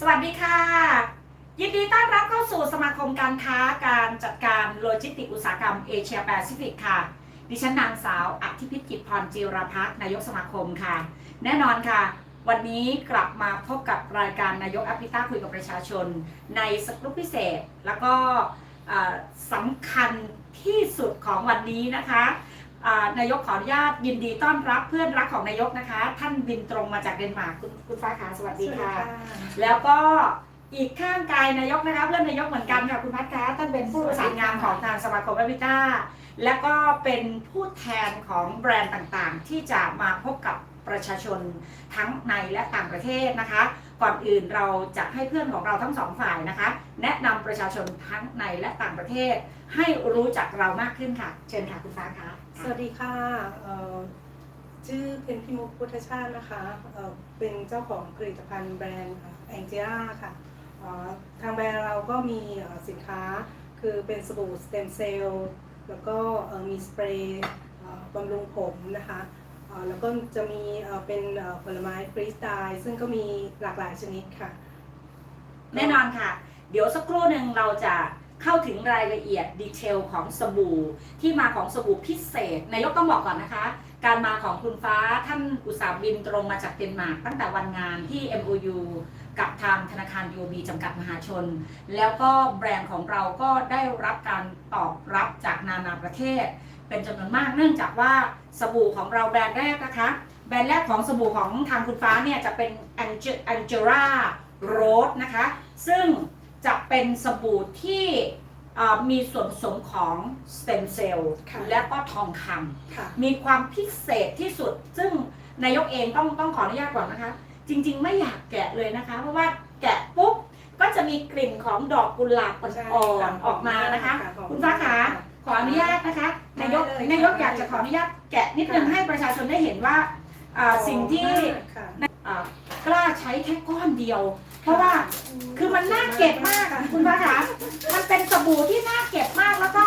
สวัสดีค่ะ ยินดีต้อนรับเข้าสู่สมาคมการค้าการจัดการโลจิสติกส์อุตสาหกรรมเอเชียแปซิฟิกค่ะ ดิฉันนางสาวอธิพิจิตพรจิรพัฒน์นายกสมาคมค่ะ แน่นอนค่ะ วันนี้กลับมาพบกับรายการนายกอภิต้าคุยกับประชาชน ในสกรุปพิเศษ แล้วก็สำคัญที่สุดของวันนี้นะคะ นายกขออนุญาตยินดีต้อนรับเพื่อนรักของนายกนะคะ ท่านบินตรงมาจากเดนมาร์กคุณคุณฟ้าขาสวัสดีค่ะ แล้วก็อีกข้างกายนายกนะคะเพื่อนนายกเหมือนกันค่ะคุณพัฒน์คะท่านเป็นผู้ประสานงานของทางสมาคมแอวิต้าและก็เป็นผู้แทนของแบรนด์ต่างๆ ที่จะมาพบกับประชาชนทั้งในและต่างประเทศนะคะ ก่อนอื่นเราจะให้เพื่อนของเราทั้งสองฝ่ายนะคะ แนะนำประชาชนทั้งในและต่างประเทศ ให้รู้จักเรามากขึ้นค่ะ เชิญค่ะคุณฟ้าคะสวัสดีค่ะเอ่อชื่อเพนพิมุกพุทธชาตินะคะเอ่อเป็นเจ้าของผลิตภัณฑ์แบรนด์แองเจล่าค่ะเอ่อทางแบรนด์เราก็มีเอ่อสินค้าคือเป็นสบู่สเต็มเซลล์แล้วก็เอ่อมีสเปรย์เอ่อบำรุงผมนะคะเอ่อแล้วก็จะมีเอ่อเป็นเอ่อผลไม้ฟรีสไตล์ซึ่งก็มีหลากหลายชนิดค่ะ แน่นอนค่ะ เดี๋ยวสักครู่หนึ่งเราจะ เข้าถึงรายละเอียดดีเทลของสบู่ ที่มาของสบู่พิเศษนายกต้องบอกก่อนนะคะ การมาของคุณฟ้าท่านอุตสาห์บินตรงมาจากเดนมาร์กตั้งแต่วันงานที่ MOU กับทางธนาคาร UOB จำกัดมหาชน แล้วก็แบรนด์ของเราก็ได้รับการตอบรับจากนานาประเทศ เป็นจำนวนมากเนื่องจากว่าสบู่ของเราแบรนด์แรกนะคะ แบรนด์แรกของสบู่ของทางคุณฟ้าเนี่ยจะเป็น Ange- Angela Rose นะคะ ซึ่ง จะเป็นสบู่ที่เอ่อมีส่วนผสมของสเต็มเซลล์ค่ะและก็ทองคำค่ะมีความพิเศษที่สุด ซึ่งนายกเองต้องต้องขออนุญาตก่อนนะคะ จริง ๆ ไม่อยากแกะเลยนะคะ เพราะว่าแกะปุ๊บก็จะมีกลิ่นของดอกกุหลาบใช่อ่อนค่ะๆออกมานะคะขอบคุณฟ้าขาขออนุญาตนะคะนายกได้เลยนายกค่ะอยากจะขออนุญาตแกะนิดนึงค่ะให้ประชาชนได้เห็นว่าอ่าสิ่งที่ค่ะอ่ากล้าใช้แค่ก้อนเดียว เพราะว่าคือมันน่าเก็บมากอะคุณพระคะมันเป็นสบู่ที่น่าเก็บมากแล้วก็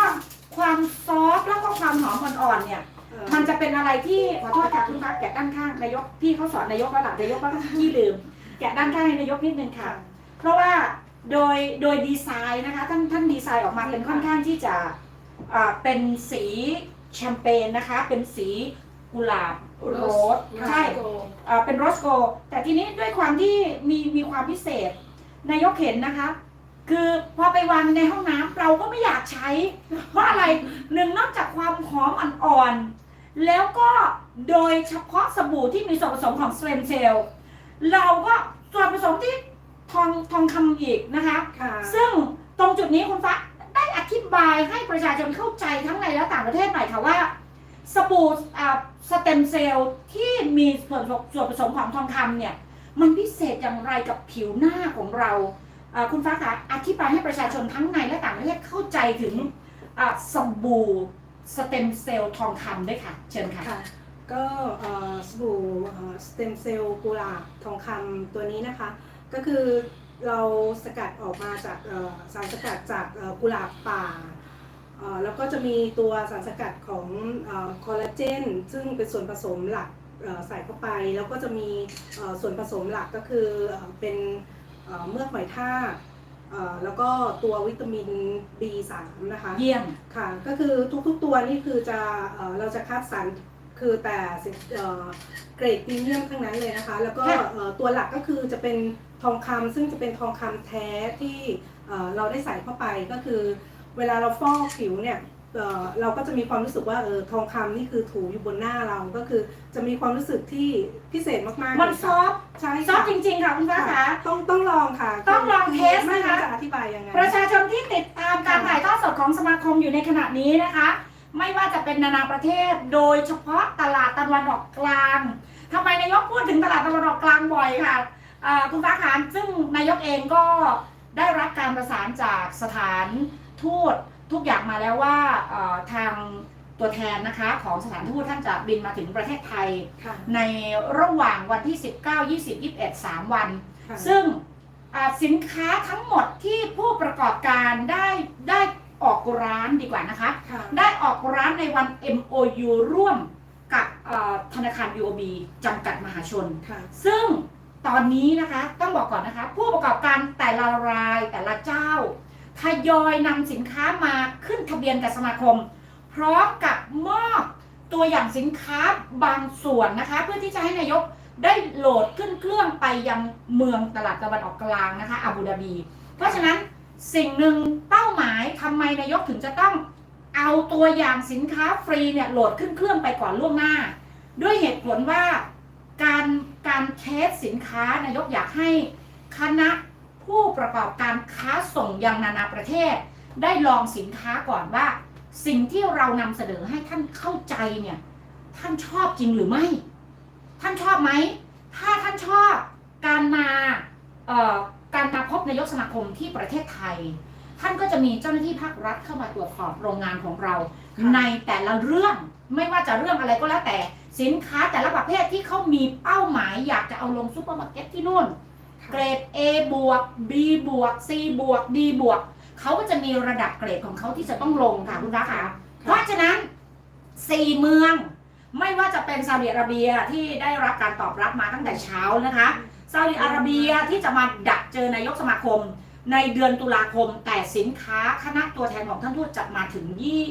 ความซอฟต์แล้วก็ความหอมอ่อนๆเนี่ยเอ่อมันจะเป็นอะไรที่ขอโทษค่ะคุณพักแกะด้านข้างนายกพี่เขาสอนนายกแล้วหลังนายกก็ขี้ลืมแกะด้านข้างให้นายกนิดนึงค่ะ เพราะว่าโดยโดยดีไซน์นะคะท่านท่านดีไซน์ออกมาเป็นค่อนข้างที่จะอ่าเป็นสีแชมเปญนะคะ เป็นสี กุหลาบโรสใช่อ่าเป็นโรสโก แต่ทีนี้ด้วยความที่มีมีความพิเศษ นายกเห็นนะคะ คือพอไปวางในห้องน้ำเราก็ไม่อยากใช้ เพราะอะไรหนึ่งนอกจากความหอมอ่อนๆแล้วก็โดยเฉพาะสบู่ที่มีส่วนผสมของสเตมเซลล์เราก็ส่วนผสมที่ทองทองคำอีกนะคะค่ะซึ่งตรงจุดนี้คุณฟ้าได้อธิบายให้ประชาชนเข้าใจทั้งในและต่างประเทศหน่อยค่ะว่า สบู่อ่าสเต็มเซลล์ที่มีส่วนผสมส่วนผสมของทองคำเนี่ย มันพิเศษอย่างไรกับผิวหน้าของเราคุณฟ้าคะอธิบายให้ประชาชนทั้งในและต่างประเทศเข้าใจถึงสบู่สเต็มเซลล์ทองคำด้วยค่ะ เชิญค่ะ ก็สบู่สเต็มเซลล์กุหลาบทองคำตัวนี้นะคะ ก็คือเราสกัดออกมาจากสารสกัดจากกุหลาบป่า แล้วก็จะมีตัวสารสกัดของคอลลาเจนซึ่งเป็นส่วนผสมหลักเอ่อใส่เข้าไป แล้วก็จะมีเอ่อส่วนผสมหลักก็คือเอ่อเป็นเอ่อเมือกหอยทากเอ่อแล้วก็ตัววิตามิน B3 นะคะเยี่ยมค่ะก็คือทุกๆตัวนี่คือจะเอ่อเราจะคัดสรรคือแต่สินเอ่อเกรดพรีเมียมทั้งนั้นเลยนะคะ แล้วก็ค่ะเอ่อตัวหลักก็คือจะเป็นทองคำซึ่งจะเป็นทองคำแท้ที่เอ่อเราได้ใส่เข้าไปก็คือ เวลาเราฟอกผิวเนี่ยเอ่อเราก็จะมีความรู้สึกว่าเออทองคำนี่คือถูอยู่บนหน้าเราก็คือ จะมีความรู้สึกที่พิเศษมากๆ มันเลยซค่ะอฟต์ใช่ซอฟค่ะต์จริงๆค่ะคุณฟ้าค่ะคะต้องต้องลองค่ะ ต้องลองเทสไม่นะคะรู้จะอธิบายยังไงประชาชนที่ติดตามการถ่ายทอดสดของสมาคมอยู่ในขณะนี้นะคะ ไม่ว่าจะเป็นนานาประเทศ โดยเฉพาะตลาดตะวันออกกลางทำไมนายกพูดถึงตลาดตะวันออกกลางบ่อยค่ะอ่าคุณฟ้าขานซึ่งนายกเองก็ได้รับการประสานจากสถาน ทูตทุกอย่างมาแล้วว่าเอ่อทางตัวแทนนะคะของสถานทูตท่านจะบินมาถึงประเทศไทยค่ะในระหว่างวันที่ 19 20 21 3 วันค่ะซึ่งอ่าสินค้าทั้งหมดที่ผู้ประกอบการได้ได้ออกร้านดีกว่านะคะค่ะได้ออกร้านในวัน MOU ร่วมกับเอ่อธนาคาร UOB จำกัดมหาชนค่ะซึ่งตอนนี้นะคะต้องบอกก่อนนะคะ ผู้ประกอบการแต่ละรายแต่ละเจ้า ทยอยนำสินค้ามาขึ้นทะเบียนกับสมาคม พร้อมกับมอบตัวอย่างสินค้าบางส่วนนะคะ เพื่อที่จะให้นายกได้โหลดขึ้นเครื่องไปยังเมืองตลาดตะวันออกกลางนะคะอาบูดาบี เพราะฉะนั้นสิ่งหนึ่งเป้าหมายทำไมนายกถึงจะต้องเอาตัวอย่างสินค้าฟรีเนี่ยโหลดขึ้นเครื่องไปก่อนล่วงหน้า ด้วยเหตุผลว่าการการเทสสินค้านายกอยากให้คณะ ผู้ประกอบการค้าส่งยังนานาประเทศ ได้ลองสินค้าก่อนว่า สิ่งที่เรานำเสนอให้ท่านเข้าใจเนี่ย ท่านชอบจริงหรือไม่ ท่านชอบไหม ถ้าท่านชอบการมาเอ่อการมาพบนายกสมาคมที่ประเทศไทย ท่านก็จะมีเจ้าหน้าที่ภาครัฐเข้ามาตรวจสอบโรงงานของเราค่ะในแต่ละเรื่องไม่ว่าจะเรื่องอะไรก็แล้วแต่สินค้าแต่ละประเภทที่เขามีเป้าหมายอยากจะเอาลงซูเปอร์มาร์เก็ตที่นู่น เกรด A บวก B บวก C บวก D บวกเขาก็จะมีระดับเกรดของเขาที่จะต้องลงค่ะคุณฟ้าค่ะ เพราะฉะนั้นสี่เมือง ไม่ว่าจะเป็นซาอุดิอาระเบียที่ได้รับการตอบรับมาตั้งแต่เช้านะคะซาอุดิอาระเบียที่จะมาดักเจอนายกสมาคม ในเดือนตุลาคม แต่สินค้าคณะตัวแทนของท่านทูตจะมาถึง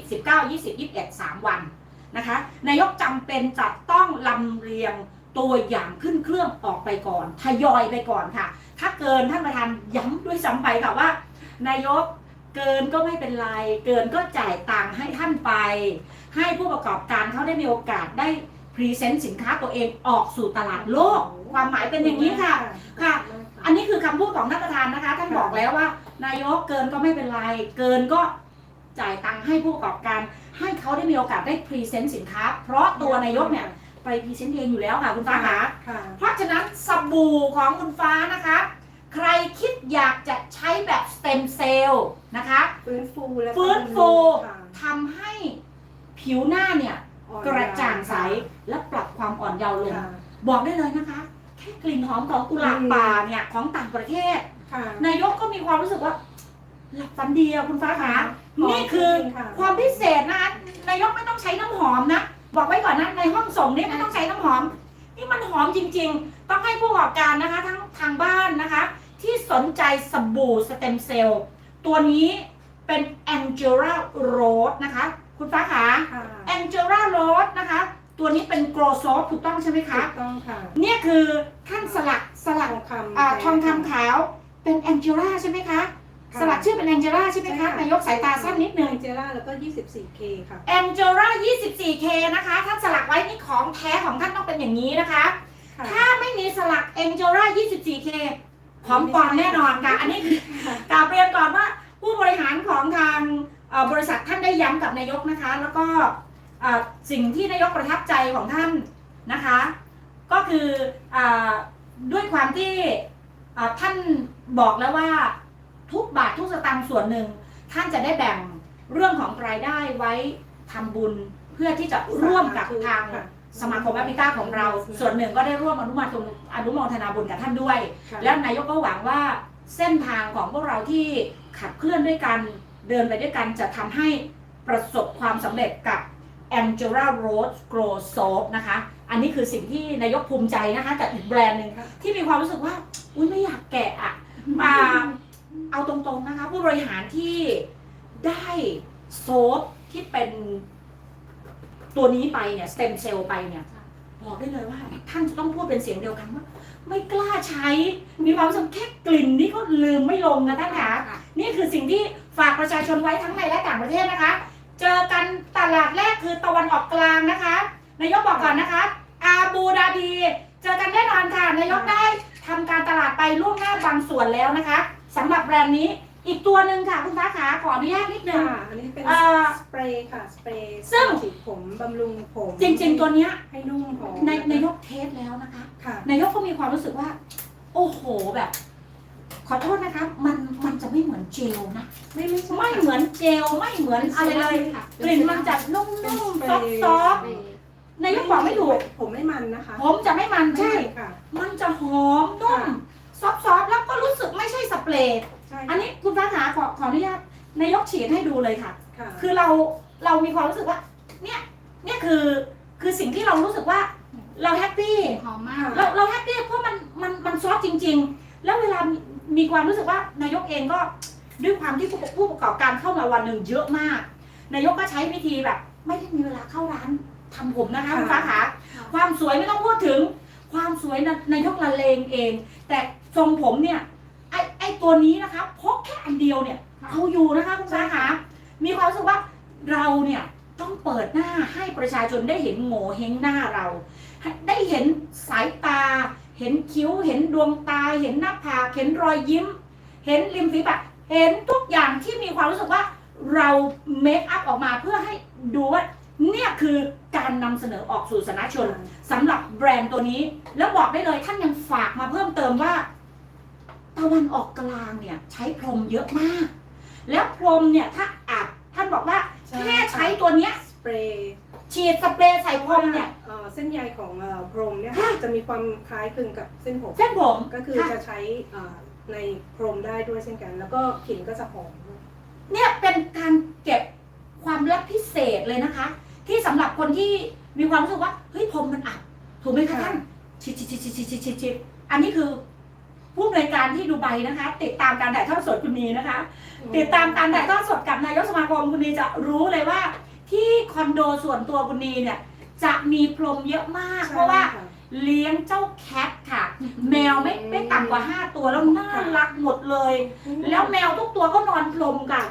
29 20 21 3 วันนะคะ นายกจำเป็นจะต้องลำเรียง ตัวอย่างขึ้นเครื่องออกไปก่อน ทยอยไปก่อนค่ะ ถ้าเกินท่านประธานย้ำด้วยซ้ำไปค่ะว่า นายกเกินก็ไม่เป็นไร เกินก็จ่ายตังค์ให้ท่านไป ให้ผู้ประกอบการเขาได้มีโอกาสได้พรีเซนต์สินค้าตัวเองออกสู่ตลาดโลก ความหมายเป็นอย่างนี้ค่ะค่ะ อันนี้คือคำพูดของท่านประธานนะคะท่านบอกแล้วว่า นายกเกินก็ไม่เป็นไร เกินก็จ่ายตังค์ให้ผู้ประกอบการ ให้เขาได้มีโอกาสได้พรีเซนต์สินค้า เพราะตัวนายกเนี่ย ไปพรีเซนต์เองอยู่แล้วค่ะคุณฟ้าคะค่ะเพราะฉะนั้นสบู่ของคุณฟ้านะคะ ใครคิดอยากจะใช้แบบสเต็มเซลล์นะคะ ฟื้นฟูและฟื้นฟูค่ะทำให้ผิวหน้าเนี่ย อ่อนกระจ่างใสและปรับความอ่อนเยาว์ลง ค่ะ บอกได้เลยนะคะ แค่กลิ่นหอมของกุหลาบอืมป่าเนี่ยของต่างประเทศ ค่ะ นายกก็มีความรู้สึกว่าหลับฝันดีอะคุณฟ้าคะหอมนี่คือจริงๆค่ะ ความพิเศษนะคะนายกไม่ต้องใช้น้ำหอมนะ บอกไว้ก่อนนะในห้องส่งนี่ไม่ต้องใช้น้ำหอม นี่มันหอมจริง ๆ ต้องให้ผู้ประกอบการนะคะทั้งทางบ้านนะคะ ที่สนใจสบู่สเต็มเซลล์ตัวนี้เป็น Angela Rose นะคะ คุณฟ้าขาค่ะ Angela Rose นะคะ ตัวนี้เป็น Grow Soap ถูกต้องใช่ไหมคะ ถูกต้องค่ะ เนี่ยคือท่านสลักสทลักองคำอ่าทองคำขาวเป็น Angela ใช่ไหมคะค่ะ สลักชื่อเป็น Angela ใช่ไหมคะนายกสายตาสั้นนิดนึงเจล่าแล้วก็ 24K ค่ะ Angela 24K นะคะท่านสลักไว้นี่ของแท้ของท่านต้องเป็นอย่างนี้นะคะ ค่ะ ถ้าไม่มีสลัก Angela 24K ของปลอมแน่นอนค่ะ อันนี้คือกราบเรียนก่อนว่าผู้บริหารของทางเอ่อบริษัทท่านได้ย้ำกับนายกนะคะ แล้วก็เอ่อสิ่งที่นายกประทับใจของท่านนะคะ ก็คืออาด้วยความที่อ่าท่านบอกแล้วว่า ทุกบาททุกสตางค์ส่วนหนึ่ง ท่านจะได้แบ่งเรื่องของรายได้ไว้ทำบุญเพื่อที่จะร่วมกับทางค่ะสมาคมแอฟริกาของเรา ส่วนหนึ่งก็ได้ร่วมอนุโมทนาอนุโมทนาบุญกับท่านด้วยค่ะแล้วนายกก็หวังว่าเส้นทางของพวกเราที่ขับเคลื่อนด้วยกันเดินไปด้วยกันจะทำให้ประสบความสำเร็จกับ Angela Rose Grow Soap นะคะ อันนี้คือสิ่งที่นายกภูมิใจนะคะกับอีกแบรนด์หนึ่งค่ะที่มีความรู้สึกว่า อุ้ยไม่อยากแกะอะมา เอาตรงๆนะคะ ผู้บริหารที่ได้โซฟที่เป็นตัวนี้ไปเนี่ยสเต็มเซลล์ไปเนี่ยบอกได้เลยว่า ท่านจะต้องพูดเป็นเสียงเดียวกันว่า ไม่กล้าใช้ มีความสึกแค่กลิ่นนี่ก็ลืมไม่ลงนะท่านคะนี่คือสิ่งที่ฝากประชาชนไว้ทั้งในและต่างประเทศนะคะ เจอกันตลาดแรกคือตะวันออกกลางนะคะนายกบอกก่อนนะคะ อาบูดาบี เจอกันแน่นอนค่ะนายกได้ทำการตลาดไปล่วงหน้าบางส่วนแล้วนะคะ สำหรับแบรนด์นี้ อีกตัวหนึ่งค่ะคุณฟ้าขาขออนุญาตนิดนึง ค่ะอันนี้เป็นเอ่อสเปรย์ค่ะ สเปรย์ซึ่ง ฉีดผมบำรุงผมจริง ๆ ตัวเนี้ยให้นุ่มหอมในนายกเทสแล้วนะคะ ค่ะ นายกก็มีความรู้สึกว่า โอ้โหแบบ ขอโทษนะคะมันมันจะไม่เหมือนเจลนะ ไม่ไม่ใช่ไม่เหมือนเจลไม่เหมือนอะไรเลยกลิ่นมันจะนุ่มๆซอฟซอฟนายกบอกไม่ถูกผมไม่มันนะคะผมจะไม่มันใช่ ค่ะ มันจะหอมนุ่มค่ะ ย์ ใช่อันนี้คุณฟ้าขาขอขออนุญาตนายกฉีดให้ดูเลยค่ะ ค่ะ คือเราเรามีความรู้สึกว่า เนี่ยเนี่ยคือคือสิ่งที่เรารู้สึกว่า เราแฮปปี้ หอมมาก เราเราแฮปปี้เพราะมันมันมันโซริง ๆ แล้วเวลามีมีความรู้สึกว่านายกเองก็ด้วยความที่ผู้ผู้ประกอบการเข้ามาวันหนึ่งเยอะมาก นายกก็ใช้วิธีแบบ ไม่ได้มีเวลาเข้าร้านทำผมนะคะคุณฟ้าขาความสวยไม่ต้องพูดถึง ความสวยนะนายกละเลงเอง แต่ทรงผมเนี่ยไอไอ ตัวนี้นะคะพกแค่อันเดียวเนี่ยเอาอยู่นะคะคุณฟ้าขามีความรู้สึกว่าเราเนี่ยต้องเปิดหน้าให้ประชาชนได้เห็นโง่เฮงหน้าเรา ได้เห็นสายตา เห็นคิ้ว เห็นดวงตา เห็นหน้าผากเห็นรอยยิ้ม เห็นริมฝีปากเห็นทุกอย่างที่มีความรู้สึกว่าเราเมคอัพออกมาเพื่อให้ดูว่าเนี่ยคือการนำเสนอออกสู่สาธารณชนสำหรับแบรนด์ตัวนี้ แล้วบอกได้เลยท่านยังฝากมาเพิ่มเติมว่า ตะวันออกกลางเนี่ยใช้พรมเยอะมาก แล้วพรมเนี่ยถ้าอาบท่านบอกว่าแค่ใช้ตัวเนี้ยสเปรย์ฉีดสเปรย์ใส่พรมเนี่ยเส้นใยของพรมเนี่ยะจะมีความคล้ายคลึงกับเส้นผม เส้นผมก็คือจะใช้ในพรมได้ด้วยเช่นกัน แล้วก็กลิ่นก็จะหอมเนี่ยเป็นการเก็บความลับพิเศษเลยนะคะ ที่สำหรับคนที่มีความรู้สึกว่าเฮ้ยพรมมันอับถูกไหมคะท่านฉีดชีดชีดชีดชีดชีดอันนี้คือ ผู้อำนวยการที่ดูไบนะคะ ติดตามการถ่ายทอดสดคุณนีนะคะ ติดตามการถ่ายทอดสดกับนายกสมาคมคุณนีจะรู้เลยว่า ที่คอนโดส่วนตัวคุณนีเนี่ย จะมีพรมเยอะมาก เพราะว่าใช่ค่เลี้ยงเจ้าแคทค่ะ แมวไม่ไม่ต่ำกว่าห้าตัวแล้วน่ารักหมดเลย แล้วแมวทุกตัวก็นอนพรมค่ะ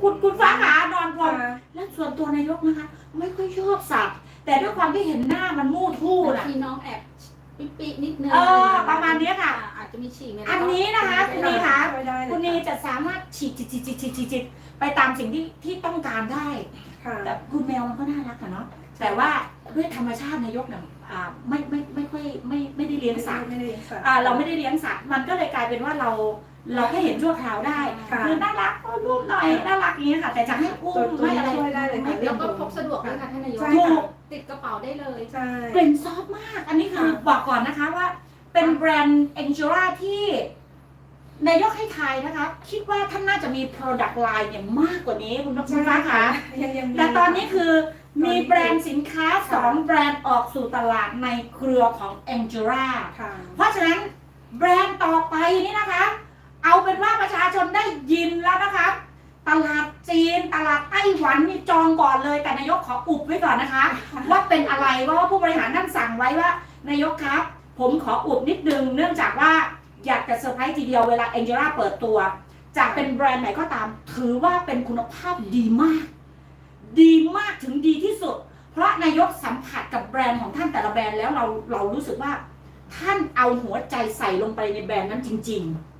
คุณคุณฟ้าขานอนพรมค่ะและส่วนตัวนายกนะคะ ไม่ค่อยชอบสัตว์แต่ด้วยความที่เห็นหน้ามันมู่ทู่บางน่ะ ทีน้องแอบ ปิ๊ปินิดนึงเออประมาณเนี้ยค่ะ อาจจะมีฉี่ไหมอันนี้นะคะคุณนีคะช่วยได้เลยคุณนีจะสามารถฉีดฉีดฉีดฉีดฉีดฉีดฉีดไปตามสิ่งที่ที่ต้องการได้ค่ะแต่คุณแมวมันก็น่ารักอะเนาะแต่ว่าด้วยธรรมชาตินายกเนี่ยอ่าไม่ไม่ไม่ค่อยไม่ไม่ได้เลี้ยงสัตว์ไม่ได้เลี้ยงสัตว์อ่าเราไม่ได้เลี้ยงสัตว์มันก็เลยกลายเป็นว่าเรา เราแค่เห็นชั่วคราวได้ค่ะ คือน่ารักก็รูปหน่อยน่ารักอย่างนี้ยค่ะ แต่จะให้อุ้ตัวมตัวไม่นี้อะไร ช่วยได้เลยค่ะแล้วก็พกสะดวกด้วยค่ะท่านนายกใช่ถูค่ะกติดกระเป๋าได้เลย ใช่ กลิ่นซอฟต์มาก อันนี้คือค่ะ บอกก่อนนะคะว่า เป็นแบรนด์เอ็นจูราที่ นายกให้ทายนะคะ คิดว่าท่านน่าจะมี Product Line เนี่ยมากกว่านี้คุณคุณฟ้าคะยังยังมี แต่ตอนนี้คือมีตอนนี้แบรนด์สินค้าสองแบรนด์ออกสู่ตลาดในเครือของ a n g e r a ค่ะ เพราะฉะนั้นแบรนด์ต่อไปนี่นะคะ เอาเป็นว่าประชาชนได้ยินแล้วนะคะตลาดจีนตลาดไต้หวันนี่จองก่อนเลยแต่นายกขออุบไว้ก่อนนะคะ ว่าเป็นอะไรเพราะว่าผู้บริหารท่านสั่งไว้ว่านายกครับ ผมขออุบนิดนึงเนื่องจากว่าอยากจะเซอร์ไพรส์ทีเดียวเวลา a n g e l a เปิดตัวจะเป็นแบรนด์ไหนก็ตาม ถือว่าเป็นคุณภาพดีมาก ดีมากถึงดีที่สุด เพราะนายกสัมผัสกับแบรนด์ของท่านแต่ละแบรนด์แล้วเราเรารู้สึกว่า ท่านเอาหัวใจใส่ลงไปในแบรนด์นั้นจริงขอบคุณๆ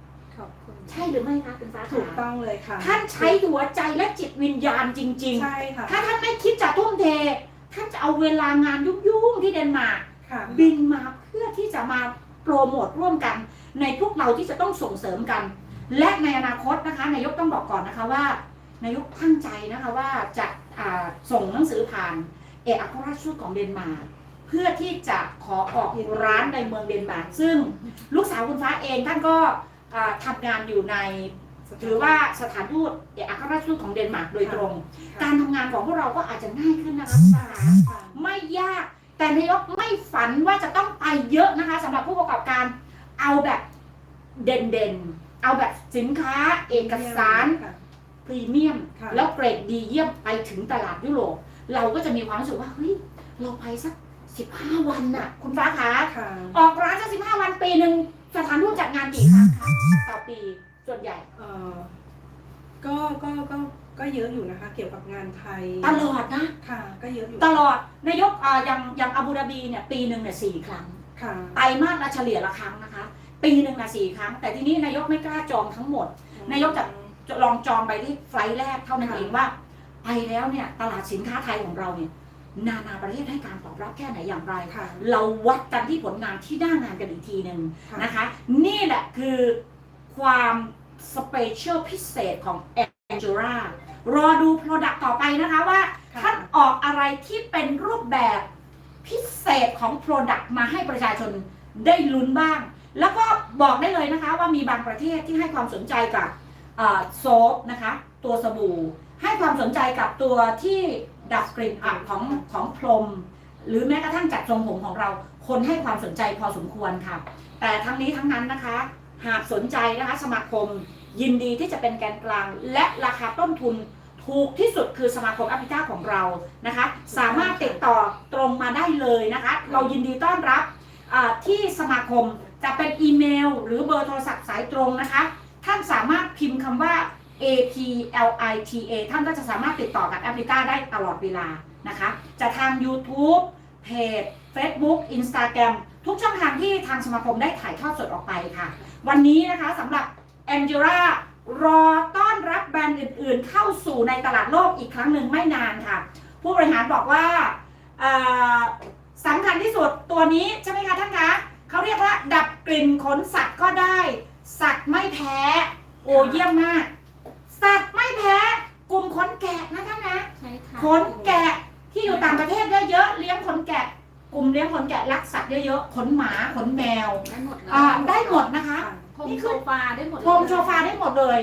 ใช่หรือไม่คะคุณฟ้าถูกขาต้องเลยค่ะ ท่านใช้หัวใจและจิตวิญญาณจริงใช่ค่ะๆถ้าท่านไม่คิดจะทุ่มเท ท่านจะเอาเวลางานยุ่งๆที่เดนมาร์กค่ะ บินมาเพื่อที่จะมาโปรโมทร่วมกัน ในพวกเราที่จะต้องส่งเสริมกัน และในอนาคตนะคะ นายกต้องบอกก่อนนะคะว่า นายกตั้งใจนะคะว่าจะอ่าส่งหนังสือผ่านเอกอัครราชทูตของเดนมาร์กเพื่อที่จะขอออกร้านในเมืองเดนมาร์กซึ่งลูกสาวคุณฟ้าเองท่านก็อ่า ทำงานอยู่ในถือว่าสถานทูตเอกอัครราชทูตของเดนมาร์กโดยตรง การทำงานของพวกเราก็อาจจะง่ายขึ้นนะคะคุณฟ้าค่ะไม่ยากแต่นายกไม่ฝันว่าจะต้องไปเยอะนะคะสำหรับผู้ประกอบการเอาแบบเด่นๆ เอาแบบสินค้าเอกสารค่ะพรีเมียมค่ะแล้วเกรดดีเยี่ยมไปถึงตลาดยุโรป เราก็จะมีความรู้สึกว่าเฮ้ยเราไปสักสิบห้าวันน่ะ คุณฟ้าคะค่ะออกร้านสักสิบห้าวันปีหนึ่ง สถานทูตจัดงานกี่ครั้งคะต่อปีส่วนใหญ่ เอ่อก็ก็ก็ก็เยอะอยู่นะคะ เกี่ยวกับงานไทยตลอดนะ ค่ะ ก็เยอะอยู่ตลอดนายกอ่าอย่างอย่างอาบูดาบีเนี่ยปีหนึ่งเนี่ยสี่ครั้ง ค่ะไตรมาสละเฉลี่ยละครั้งนะคะ ปีหนึ่งนะสี่ครั้ง แต่ทีนี้นายกไม่กล้าจองทั้งหมด นายกจะจะลองจองไปที่ไฟล์แรกเท่านั้นค่ะเองว่า ไปแล้วเนี่ยตลาดสินค้าไทยของเราเนี่ย นานาประเทศให้การตอบรับแค่ไหนอย่างไร ค่ะ เราวัดกันที่ผลงานที่หน้างานกันอีกทีหนึ่งค่ะ นะคะ นี่แหละคือความสเปเชียลพิเศษของ a n g e r a รอดู Product ต่อไปนะคะว่าค่ะ ท่านออกอะไรที่เป็นรูปแบบพิเศษของ Product มาให้ประชาชนได้ลุ้นบ้าง แล้วก็บอกได้เลยนะคะว่ามีบางประเทศที่ให้ความสนใจกับโซฟนะคะ ตัวสบู่ ให้ความสนใจกับตัวที่ ดับกลิ่นอับของของพรม หรือแม้กระทั่งจัดทรงผมของเรา คนให้ความสนใจพอสมควรค่ะ แต่ทั้งนี้ทั้งนั้นนะคะ หากสนใจนะคะสมาคมยินดีที่จะเป็นแกนกลาง และราคาต้นทุนถูกที่สุดคือสมาคมอพิท่าของเรานะคะ สามารถติดต่อตรงมาได้เลยนะคะ เรายินดีต้อนรับที่สมาคมจะเป็นอีเมล หรือเบอร์โทรศัพท์สายตรงนะคะ ท่านสามารถพิมพ์คำว่า APLITA ท่านก็จะสามารถติดต่อกับแอปริต้าได้ตลอดเวลานะคะ จะทาง YouTube เพจ Facebook Instagram ทุกช่องทางที่ทางสมาคมได้ถ่ายทอดสดออกไปค่ะ วันนี้นะคะสำหรับ a n g e l a รอต้อนรับแบรนด์อื่นๆ เข้าสู่ในตลาดโลกอีกครั้งหนึ่งไม่นานค่ะ ผู้บริหารบอกว่าสำคัญที่สุดตัวนี้ใช่ไหมคะท่านคะเขาเรียกว่าดับกลิ่นขนสัตว์ก็ได้ สัตว์ไม่แพ้ โอ้เยี่ยมมาก สัตว์ไม่แพ้กลุ่มขนแกะนะท่านนะใช่ค่ะขนแกะที่อยู่ต่างประเทศเยอะๆเลี้ยงขนแกะ กลุ่มเลี้ยงขนแกะรักสัตว์เยอะๆขนหมาขนแมวได้หมดเลยอ่าได้หมดนะคะค่ะพรมโซฟาได้หมดเลยโฮมโซฟาได้หมดเลย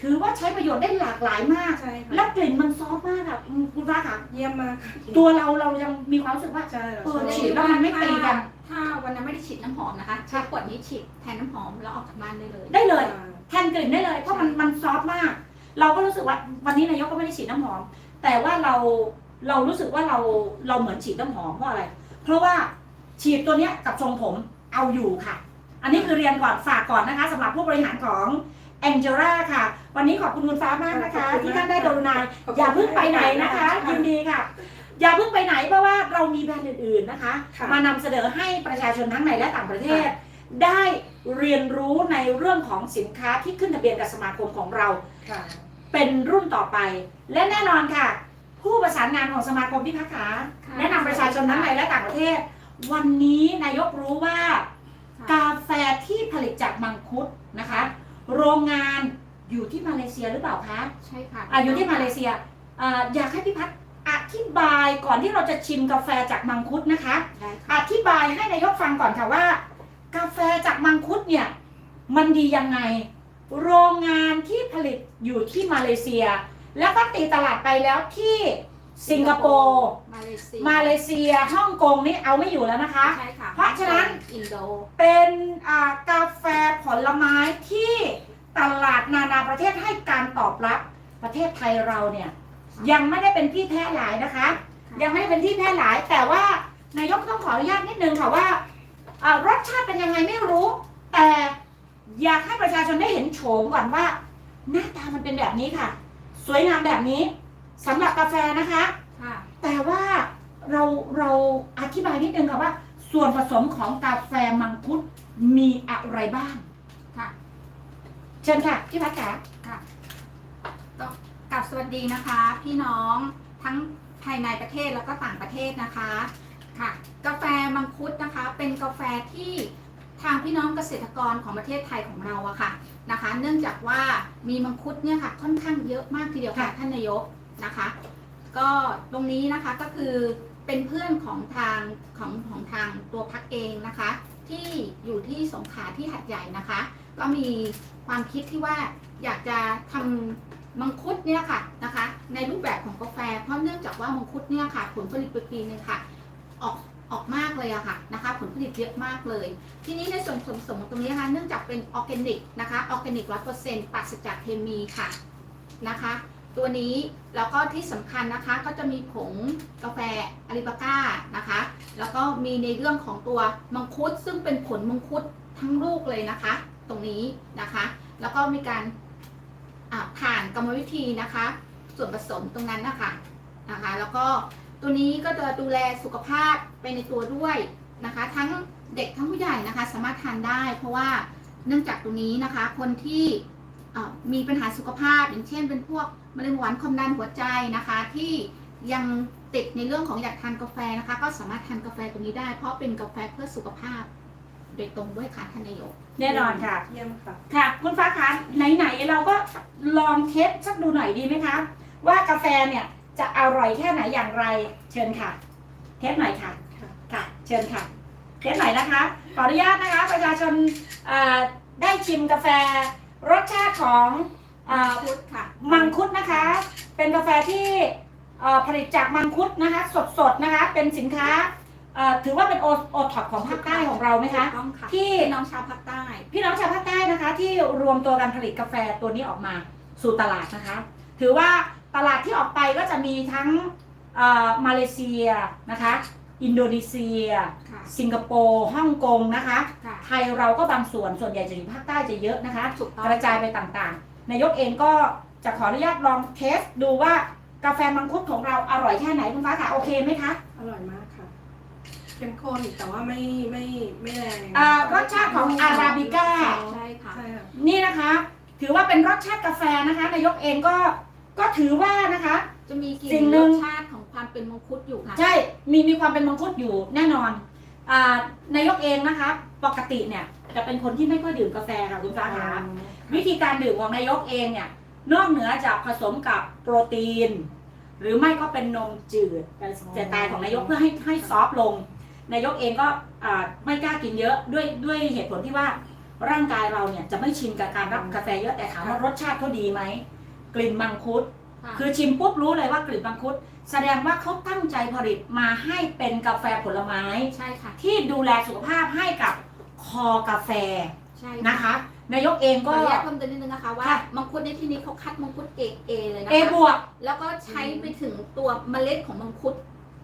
ถือว่าใช้ประโยชน์ได้หลากหลายมาก ใช่ค่ะและกลิ่นมันซอฟต์มากอะอืมคุณฟ้าค่ะ เยี่ยมมากค่ะตัวเราเรายังมีความรู้สึกว่าใช่เออใช่ฉีดแล้วมันไม่ตีกัน ถ้าวันนั้นไม่ได้ฉีดน้ำหอมนะคะใช้ขวดนี้ฉีดแทนน้ำหอมแล้วออกจากบ้านได้เลย ได้เลยค่ะ แทนกลิ่นได้เลยเพราะมันมันซอฟต์มาก เราก็รู้สึกว่าวันนี้นายกก็ไม่ได้ฉีดน้ำหอม แต่ว่าเราเรารู้สึกว่าเราเราเหมือนฉีดน้ำหอมเพราะอะไร เพราะว่าฉีดตัวเนี้ยกับทรงผมเอาอยู่ค่ะ อันนี้คือเรียนก่อนฝากก่อนนะคะสำหรับผู้บริหารของ a n g e l a ค่ะ วันนี้ขอบคุณคุณฟ้ามากนะคะ ที่ท่านได้กรุณาอย่าเพิ่งไปไหนนะคะยินดีค่ะ อย่าเพิ่งไปไหนเพราะว่าเรามีแบรนด์อื่น ๆนะคะค่ะมานำเสนอให้ประชาชนทั้งในและต่างประเทศ ได้เรียนรู้ในเรื่องของสินค้าที่ขึ้นทะเบียนกับสมาคมของเรา ค่ะ เป็นรุ่นต่อไป และแน่นอนค่ะ ผู้ประสานงานของสมาคมพิพัฒน์ขาค่ะ แนะนำประชาชนทั้งในและต่างประเทศ วันนี้นายกรู้ว่า กาแฟที่ผลิตจากมังคุดนะคะ โรงงานอยู่ที่มาเลเซียหรือเปล่าคะใช่ค่ะอะอยู่ที่มาเลเซียอ่าอยากให้พี่พัฒน์อธิบายก่อนที่เราจะชิมกาแฟจากมังคุดนะคะ ได้ค่ะอธิบายให้นายกฟังก่อนค่ะว่า กาแฟจากมังคุดเนี่ย มันดียังไง โรงงานที่ผลิตอยู่ที่มาเลเซีย แล้วก็ตีตลาดไปแล้วที่สิงคโปร์มาเลเซียมาเลเซียฮ่องกงนี่เอาไม่อยู่แล้วนะคะ ใช่ค่ะเพราะฉะนั้นอินโดเป็นอ่ากาแฟผลไม้ที่ตลาดนานาประเทศให้การตอบรับประเทศไทยเราเนี่ยยังไม่ได้เป็นที่แพร่หลายนะคะ ยังไม่ได้เป็นที่แพร่หลายแต่ว่านายกต้องขออนุญาตนิดนึงค่ะว่าอ่า รสชาติเป็นยังไงไม่รู้ แต่อยากให้ประชาชนได้เห็นโฉมก่อนว่า หน้าตามันเป็นแบบนี้ค่ะ สวยงามแบบนี้สำหรับกาแฟนะคะ ค่ะ แต่ว่าเราเราอธิบายนิดนึงค่ะว่า ส่วนผสมของกาแฟมังคุดมีอะไรบ้าง ค่ะ เชิญค่ะพี่พัฒน์ค่ะกับสวัสดีนะคะ พี่น้องทั้งภายในประเทศแล้วก็ต่างประเทศนะคะ ค่ะ กาแฟมังคุดนะคะ เป็นกาแฟที่ทางพี่น้องเกษตรกรของประเทศไทยของเราอะค่ะนะคะ เนื่องจากว่ามีมังคุดเนี่ยค่ะค่อนข้างเยอะมากทีเดียวค่ะค่ะท่านนายกนะคะ ก็ตรงนี้นะคะก็คือเป็นเพื่อนของทางของของทางตัวพักเองนะคะ ที่อยู่ที่สงขลาที่หัดใหญ่นะคะ ก็มีความคิดที่ว่าอยากจะทำมังคุดเนี่ยค่ะนะคะ ในรูปแบบของกาแฟเพราะเนื่องจากว่ามังคุดเนี่ยค่ะ ผลผลิตปีหนึงค่ะ ออกออกมากเลยอะค่ะนะคะผลผลิตเยอะมากเลย ทีนี้ในส่วนผสมของตรงนี้นะคะเนื่องจากเป็นออร์แกนิกนะคะออร์แกนิกร้อยเปอร์เซ็นต์ปราศจากเคมีค่ะนะคะ ตัวนี้แล้วก็ที่สำคัญนะคะก็จะมีผงกาแฟอาริบาก้านะคะ แล้วก็มีในเรื่องของตัวมังคุดซึ่งเป็นผลมังคุดทั้งลูกเลยนะคะ ตรงนี้นะคะ แล้วก็มีการผ่านกรรมวิธีนะคะ ส่วนผสมตรงนั้นนะคะนะคะ แล้วก็ ตัวนี้ก็จะดูแลสุขภาพไปในตัวด้วยนะคะ ทั้งเด็กทั้งผู้ใหญ่นะคะ สามารถทานได้ เพราะว่าเนื่องจากตรงนี้นะคะ คนที่อ่ามีปัญหาสุขภาพ อย่างเช่น เป็นพวกมะเร็งหวานความดันหัวใจนะคะ ที่ยังติดในเรื่องของอยากทานกาแฟนะคะ ก็สามารถทานกาแฟตรงนี้ได้ เพราะเป็นกาแฟเพื่อสุขภาพ โดยตรงด้วยค่ะท่านนายกแน่นอนค่ะเยี่ยมค่ะค่ะ คุณฟ้าคะไหนๆเราก็ลองเทสสักดูหน่อยดีไหมคะว่ากาแฟเนี่ย จะอร่อยแค่ไหนอย่างไร เชิญค่ะ เทสหน่อยค่ะค่ะ ค่ะ เชิญค่ะ เทสหน่อยนะคะ ขออนุญาตนะคะ ประชาชนเอ่อได้ชิมกาแฟ รสชาติของเอ่อพุทค่ะ มังคุดนะคะ เป็นกาแฟที่เอ่อผลิตจากมังคุดนะคะ สดๆนะคะ เป็นสินค้าเอ่อถือว่าเป็นโอโอท็อปของภาคใต้ของเราไหมคะต้องค่ะที่พี่น้องชาวภาคใต้ พี่น้องชาวภาคใต้นะคะ ที่รวมตัวกันผลิตกาแฟตัวนี้ออกมาสู่ตลาดนะคะ ถือว่า ตลาดที่ออกไปก็จะมีทั้งเอ่อมาเลเซียนะคะ อินโดนีเซียค่ะสิงคโปร์ฮ่องกงนะคะค่ะไทยเราก็บางส่วนส่วนใหญ่จะอยู่ภาคใต้จะเยอะนะคะถูกต้องกระจายไปต่างๆ นายกเองก็จะขออนุญาตลองเทสดูว่ากาแฟมังคุดของเราอร่อยแค่ไหนคุณฟ้าค่ะโอเคไหมคะอร่อยมากค่ะเข้มข้นแต่ว่าไม่ไม่ไม่แรงอ่ารสชาติของอาราบิก้าใช่ค่ะใช่ค่ะนี่นะคะ ถือว่าเป็นรสชาติกาแฟนะคะ นายกเองก็ ก็ถือว่านะคะ จะมีกลิ่สิ่นงหนึ่รง สชาติของความเป็นมังคุดอยู่ค่ะ ใช่ มีมีความเป็นมังคุดอยู่แน่นอนอานายกเองนะคะ ปกติเนี่ยจะเป็นคนที่ไม่ค่อยดื่มกาแฟค่ะคุณฟ้าค่ะวิธีการดื่มของนายกเองเนี่ยนอกเหนือจากผสมกับโปรตีน หรือไม่ก็เป็นนมจืดแต่สไตล์ของนายกเพื่อให้ให้ซอฟต์ลง นายกเองก็อ่าไม่กล้ากินเยอะด้วยด้วยเหตุผลที่ว่าร่างกายเราเนี่ยจะไม่ชินกับการรับกาแฟเยอะแต่ถามว่ารสชาติเขาดีไหม กลิ่นมังคุดค่ะคือชิมปุ๊บรู้เลยว่ากลิ่นมังคุด แสดงว่าเขาตั้งใจผลิตมาให้เป็นกาแฟผลไม้ ใช่ค่ะ ที่ดูแลสุขภาพให้กับคอกาแฟใช่นะคะนายกเองขอก็ อนุญาตเพิ่มเติมนิดนึงนะคะว่าค่ะ มังคุดในที่นี้เขาคัดมังคุดเกรดเอเลยนะเอคะบวก แล้วก็ใช้ไปถึงตัวเมล็ดของมังคุด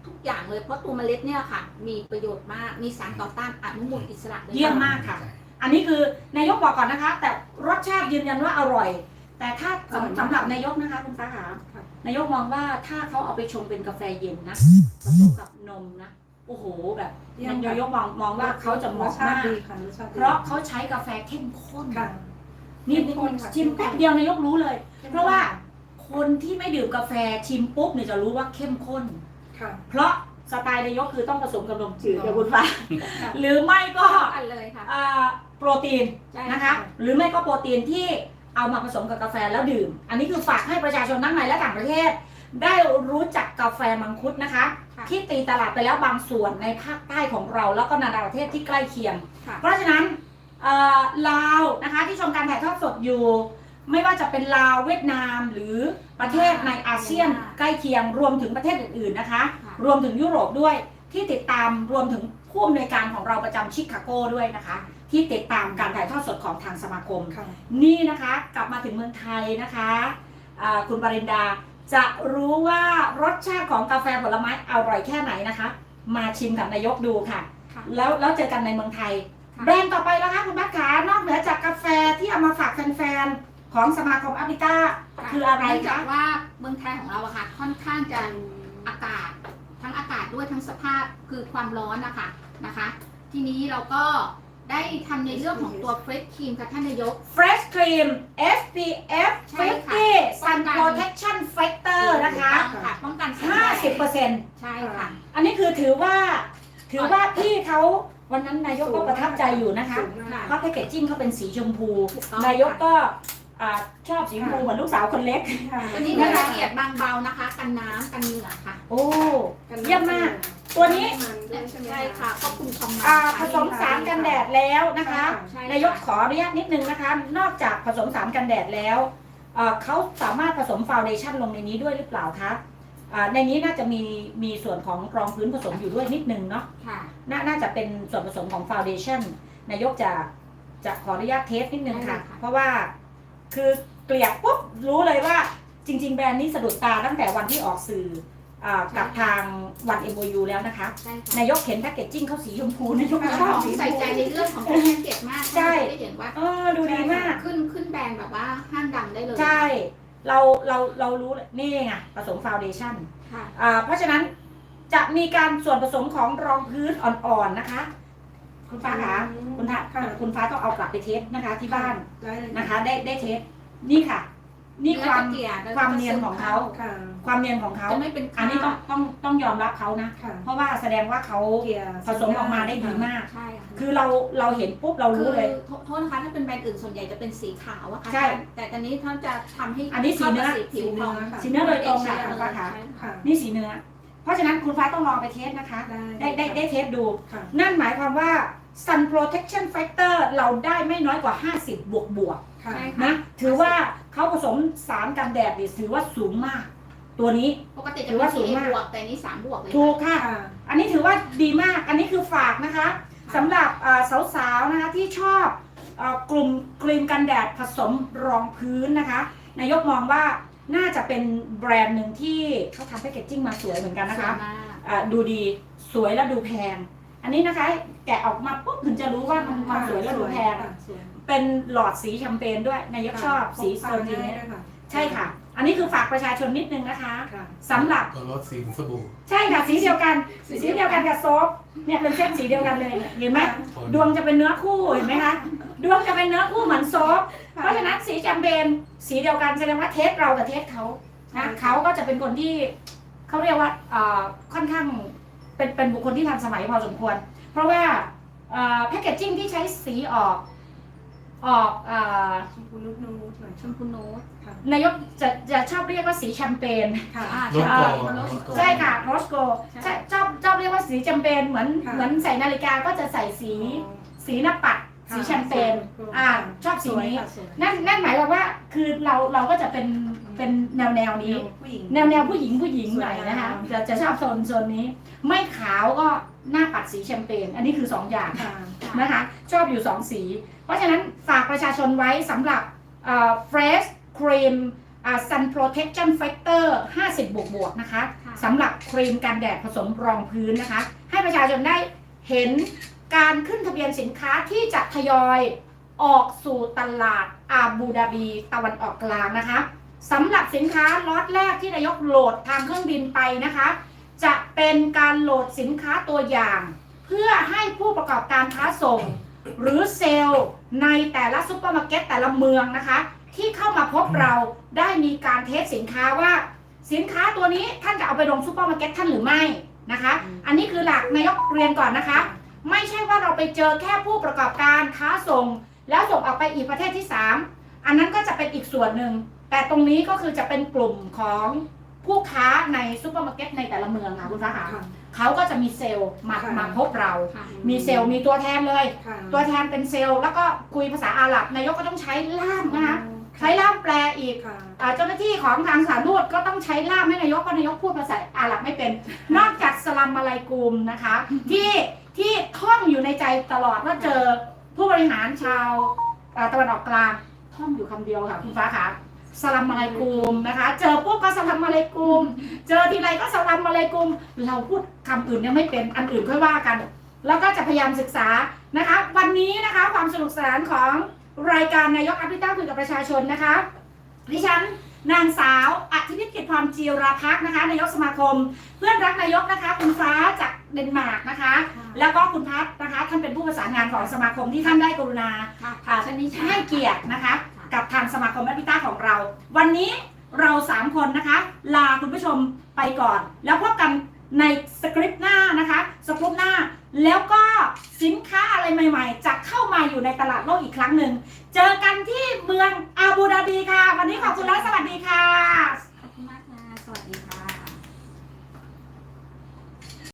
ทุกอย่างเลยเพราะตัวเมล็ดเนี่ยค่ะ มีประโยชน์มากมีสารต่อต้านอนุมูลอิสระเลยเยี่ยมมากค่ะ อันนี้คือนายกบอกก่อนนะคะ แต่รสชาติยืนยันว่าอร่อย แต่ถ้าสำสำหรับนายกนะคะคุณฟ้าหานายกมองว่าถ้าเขาเอาไปชงเป็นกาแฟเย็นนะผสมกับนมนะโอ้โหแบบเยี่ยมค่ะนายกมองมองว่าเขาจะเหรมาะสชาติมากดีค่ะรสชาติดี เพราะเขาใช้กาแฟเข้มข้นค่ะ นี่เข้มข้นค่ะชิมแป๊บเดียวนายกรู้เลยเพราะว่าคนที่ไม่ดื่มกาแฟชิมปุ๊บเนี่ยจะรู้ว่าเข้มข้น ค่ะ เพราะสไตล์นายกคือต้องผสมกับนมจืดอ๋อเดี๋ยวคุณฟ้าค่ะหรือไม่ก็เข้ากันเลยค่ะ อ่าโปรตีนใช่นะคะหรือไม่ก็โปรตีนที่ เอามาผสมกับกาแฟแล้วดื่ม อันนี้คือฝากให้ประชาชนทั้งในและต่างประเทศ ได้รู้จักกาแฟมังคุดนะคะ ค่ะที่ตีตลาดไปแล้วบางส่วนในภาคใต้ของเรา แล้วก็นานาประเทศที่ใกล้เคียง ค่ะ เพราะฉะนั้นเอ่อลาวนะคะที่ชมการถ่ายทอดสดอยู่ ไม่ว่าจะเป็นลาวเวียดนามหรือประเทศในอาเซียนใกล้เคียงรวมถึงประเทศอื่นๆนะคะ ค่ะ รวมถึงยุโรปด้วยที่ติดตามรวมถึงผู้อำนวยการของเราประจำชิคาโกด้วยนะคะ ที่ติดตามการถ่ายทอดสดของทางสมาคม ค่ะนี่นะคะกลับมาถึงเมืองไทยนะคะอ่าคุณปรินดาจะรู้ว่ารสชาติของกาแฟผลไม้อร่อยแค่ไหนนะคะ มาชิมกับนายกดูค่ะ ค่ะ แล้วแล้วเจอกันในเมืองไทย ค่ะ แบรนด์ต่อไปแล้วคะคุณบัตขานอกเหนือจากกาแฟที่เอามาฝากแฟนๆของสมาคมแอฟริกาคืออะไรคะเนื่งจากว่าเมืองไทยของเราอะค่ะ ค่อนข้างจะอากาศ ทั้งอากาศด้วยทั้งสภาพคือความร้อนนะคะนะคะ ทีนี้เราก็ ได้ทำในเรื่องของตัวเฟรชครีมค่ะท่านนายก Fresh Cream SPF ใช่ค่ะ 50 Sun Protection Factor นะคะป้องกันป้องกันแสงแดด50%ใช่ค่ะ อันนี้คือถือว่า ถือว่าพี่เขาวันนั้นนายกก็ประทับใจอยู่นะคะสูงมากเพราะแพคเกจจิ้งเขาเป็นสีชมพู ถูกต้องนายกก็อ่าชอบสีชมพูเหมือนลูกสาวคนเล็กค่ะตัวนี้มีรายละเอียดบางเบานะคะ กันน้ำกันเหงื่อค่ะ โอ้ เยี่ยมมาก ตัวนี้มันด้วยใช่ไหมใช่ค่ะควบคุมความมันอ่าค่ะผสมสารกันแดดแล้วนะคะใช่นายกขออนุญาตนิดนึงนะคะ นอกจากผสมสารกันแดดแล้วเอ่อเขาสามารถผสมฟาวเดชั่นลงในนี้ด้วยหรือเปล่าคะอ่าในนี้น่าจะมีมีส่วนของรองพื้นผสมอยู่ด้วยนิดนึงเนาะค่ะ นาน่าจะเป็นส่วนผสมของฟาวเดชั่นนายกจะจะขออนุญาตเทสนิดนึงค่ะ ได้เลยค่ะ เพราะว่าคือเกลียกปุ๊บรู้เลยว่าจริง ๆ แบรนด์นี้สะดุดตาตั้งแต่วันที่ออกสื่อ อ่ากับทางวัน MOU แล้วนะคะ ใช่ค่ะนายกเห็นแพคเกจจิ้งเขาสีชมพูนายกก็ชชออบบสีชใส่มใจพู ในเรื่องของแพ็กเกจมากใช่ได้เห็นว่าเออดูดีมาก ขึ้นขึ้นแบรนด์แบบว่าห้างดังได้เลยใช่ เราเราเรารู้เลยนี่ไงผสมฟาวเดชั่นค่ะอ่าเพราะฉะนั้นจะมีการส่วนผสมของรองพื้นอ่อนๆนะคะ คุณฟ้าคะคุณฟ้าค่ะ คุณฟ้าต้องเอากลับไปเทสนะคะที่บ้านได้เลยนะคะ ได้ได้เทสนี่ค่ะ นี่ความเนื้อตะเกียบแล้วก็ความเนียนของเขา ค่ะ ความเนียนของเขาจะไม่เป็นอันนี้ต้องต้องต้องยอมรับเขานะค่ะเพราะว่าแสดงว่าเขา เกียร์ผสมออกมาได้ดีมาก ใช่ค่ะคือเราเราเห็นปุ๊บเรารู้เลยคือโทโทษนะคะถ้าเป็นแบรนด์อื่นส่วนใหญ่จะเป็นสีขาวอะค่ะใช่แต่ตอนนี้เขาจะทำให้อันนี้สีเนื้อ ข้ากับผิวของสีเนื้อโดยตรงใช่ค่ะคุณฟ้าคะใช่ค่ะ นี่สีเนื้อ เพราะฉะนั้นคุณฟ้าต้องลองไปเทสนะคะ ได้ได้ได้เทสดู ค่ะ นั่นหมายความว่า sun protection factor เราได้ไม่น้อยกว่า 50 บวกบวกค่ะ ใช่ๆนะ ถือว่า เขาผสมสารกันแดดเนี่ยถือว่าสูงมาก ตัวนี้ ปกติถืจะอเป็ว่านสูสีงเอมาก บวกแต่อันนี้สามบวกเลยถูกค่ะค่ะอันนี้ถือว่าดีมาก อันนี้คือฝากนะคะสำหรับเอ่อสาวๆนะคะที่ชอบเอ่อกลุ่มครีมกันแดดผสมรองพื้นนะคะ นายกมองว่าน่าจะเป็นแบรนด์หนึ่งที่เขาทำแพคเกจจิ้งมาสวยเหมือนกันนะคะสวยมาก อ่าดูดีสวยและดูแพง อันนี้นะคะ แกะออกมาปุ๊บถึงจะรู้ว่ามันมันสวยและดูแพงค่ะสวย เป็นหลอดสีแชมเปญด้วยนายกชอบสีโซนนี้ง่ายด้วยค่ะใช่ค่ะ อันนี้คือฝากประชาชนนิดนึงนะคะค่ะสำหรับก็ลดสีสบู่ใช่ค่ะ สีเดียวกัน สีเดียวกันกับโซฟเนี่ยเป็นเส้นสีเดียวกันเลยเห็นไหมคนดวงจะเป็นเนื้อคู่เห็นไหมคะดวงจะเป็นเนื้อคู่เหมือนโซฟเพราะฉะนั้นสีแชมเปญสีเดียวกันแสดงว่าเทสเรากับเทสเขานะเขาก็จะเป็นคนที่เขาเรียกว่าเอ่อค่อนข้างเป็นเป็นบุคคลที่ทันสมัยพอสมควร เพราะว่าแพคเกจจิ้งที่ใช้สีออก ออกเอ่อชมพูนุดนูดหน่อยชมพูโน้ตค่ะ นายกจะจะชอบเรียกว่าสีแชมเปญ ค่ะอ่าลดใช่โกค่ะลดโกใช่ค่ะโรสโกใช่ใช่ชอบชอบเรียกว่าสีแชมเปญเหมือนค่ะ เหมือนใส่นาฬิกาก็จะใส่สีสีหน้าปัดสีแชมเปญอ่าชอบสีนี้สวยค่ะสวยนั่นนั่นหมายความว่าคือเราเราก็จะเป็นเป็นแนวแนวนี้ ผู้หญิง แนวแนวผู้หญิงผู้หญิงหน่อยนะคะสวยงามจะจะชอบโซนโซนนี้ ไม่ขาวก็ หน้าปัดสีแชมเปญอันนี้คือสองอย่างค่ะนะคะ ชอบอยู่ 2 สี เพราะฉะนั้นฝากประชาชนไว้สำหรับเอ่อ Fresh Cream อ่า Sun Protection Factor 50 บวกบวกๆนะคะค่ะสำหรับครีมกันแดดผสมรองพื้นนะคะ ให้ประชาชนได้เห็นการขึ้นทะเบียนสินค้าที่จะทยอยออกสู่ตลาดอาบูดาบีตะวันออกกลางนะคะสำหรับสินค้าล็อตแรกที่นายกโหลดทางเครื่องบินไปนะคะ จะเป็นการโหลดสินค้าตัวอย่าง เพื่อให้ผู้ประกอบการค้าส่ง หรือเซลล์ในแต่ละซุปเปอร์มาร์เก็ตแต่ละเมืองนะคะ ที่เข้ามาพบเราได้มีการเทสสินค้าว่า สินค้าตัวนี้ท่านจะเอาไปลงซุปเปอร์มาร์เก็ตท่านหรือไม่นะคะอืมอันนี้คือหลักนายกเรียนก่อนนะคะ ไม่ใช่ว่าเราไปเจอแค่ผู้ประกอบการค้าส่ง แล้วส่งออกไปอีกประเทศที่ 3 อันนั้นก็จะเป็นอีกส่วนหนึ่งแต่ตรงนี้ก็คือจะเป็นกลุ่มของ ผู้ค้าในซุปเปอร์มาร์เก็ตในแต่ละเมืองค่ะคุณฟ้าขาค่ะ เขาก็จะมีเซลล์มาค่ะ มาพบเรา ค่ะ มีเซลล์มีตัวแทนเลย ค่ะตัวแทนเป็นเซลล์แล้วก็คุยภาษาอาหรับ นายกก็ต้องใช้ล่ามนะคะใช้ล่ามแปลอีก ค่ะ อ่าเจ้าหน้าที่ของทางสถารทูตก็ต้องใช้ล่ามให้นายกเพราะนายกพูดภาษาอาหรับไม่เป็น นอกจากสลัมมาลายกุมนะคะ ที่ที่ท่องอยู่ในใจตลอดว่าเจอผู้บริหารชาวอ่าตะวันออกกลางท่องอยู่คำเดียวค่ะคุณฟ้าค่ะ สลัมมาลายกุมนะคะ เจอปุ๊บก็สลัมมาลายกุม เจอทีไรก็สลัมมาลายกุม เราพูดคำอื่นยังไม่เป็นอันอื่นค่อยว่ากัน แล้วก็จะพยายามศึกษานะคะ วันนี้นะคะความสนุกสนานของรายการนายกอภิต้าคุยกับประชาชนนะคะดิฉันนางสาวอธิพิกิจพรจีราพักษ์นะคะนายกสมาคม เพื่อนรักนายกนะคะ คุณฟ้าจากเดนมาร์กนะคะ แล้วก็คุณพัฒนะคะท่านเป็นผู้ประสานงานของสมาคมที่ท่านได้กรุณาค่ะอ่าชนิชาให้เกียรตินะคะ กับทางสมาคมแอปพิต้าของเรา วันนี้เราสามคนนะคะ ลาคุณผู้ชมไปก่อน แล้วพบกันในสคริปต์หน้านะคะสคริปต์หน้า แล้วก็สินค้าอะไรใหม่ๆ จะเข้ามาอยู่ในตลาดโลกอีกครั้งหนึ่ง เจอกันที่เมืองอาบูดาบีค่ะ วันนี้ขอบคุณและสวัสดีค่ะ